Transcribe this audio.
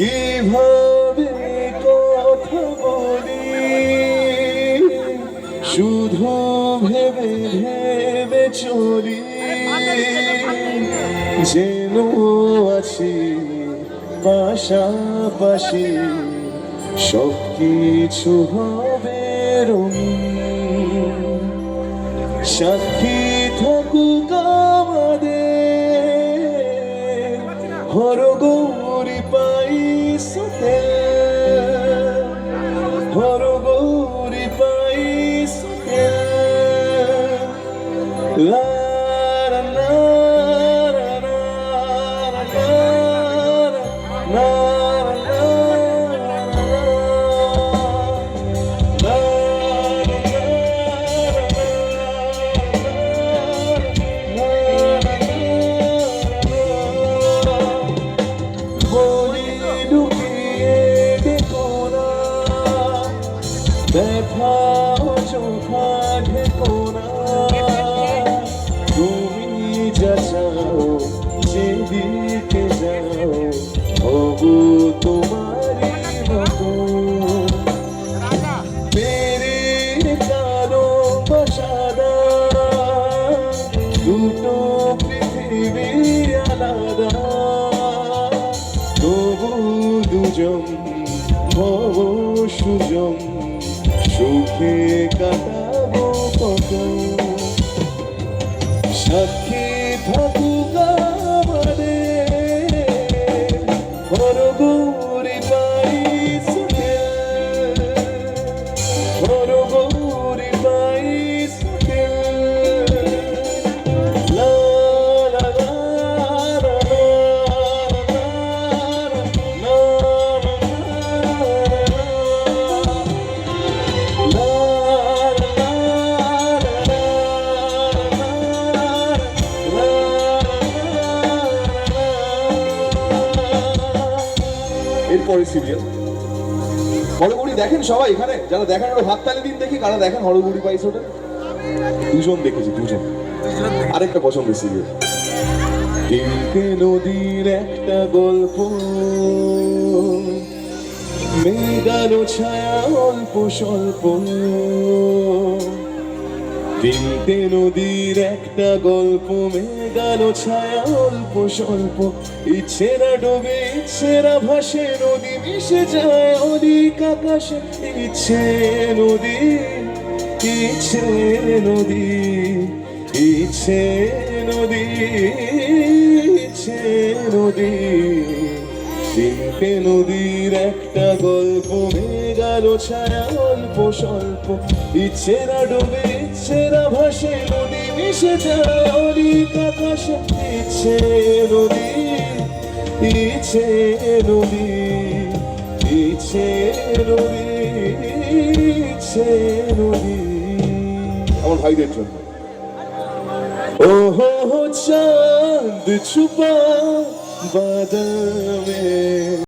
কীভাবে কথা বলি? শুধু ভেবে ভেবে চলি। যেন আছি পাশাপাশি সব কিছু হবে সাক্ষী থাকুক আমাদের হরগৌরী পাইছোতে। ধর গৌরী পাইছোতে। লা ব্যথা চোখা ঢেকো না তুমি যা চাও যেদিকে যাও। হবু তোমারই মতো। মেরে কালো বাসাদা দুটো পৃথিবী আলাদা। তবু দুজন ভব সুজন। সুখে কাটাবো কত সাক্ষী থাকুক আমাদের। হরগৌরী এরপরে সিরিয়াল। হরগুড়ি দেখেন সবাই এখানে? যারা দেখেন ওরা হাত তালি দিন দেখি, কারা দেখেন হরগুড়ি পাইছে ওটা? দুজন দেখেছি, দুজন। আরেকটা পছন্দের সিরিয়াল। তিনটে নদীর একটা গল্প। মেঘালো ছায়া অল্প স্বল্প। তিনটে নদীর একটা গল্প মেঘালো ছায়া অল্প স্বল্প। ইচ্ছেরা ডোবে ইচ্ছেরা ভাসে, নদী মিশে যায় অধিক আকাশে। ইচ্ছে নদী ইচ্ছে নদী ইচ্ছে নদী ইচ্ছে নদী। তিনটে নদীর একটা গল্প গেল ছায়া অল্প স্বল্প। ইচ্ছেরা ডোবে ইচ্ছেরা ভাসে, নদী অলিক আকাশে ইচ্ছে নদী ইচ্ছে নদী ইচ্ছে নদী ইচ্ছে নদী। আমার ভাইদের জন্য। ও হো হো চাঁদ ছুপা বাদল में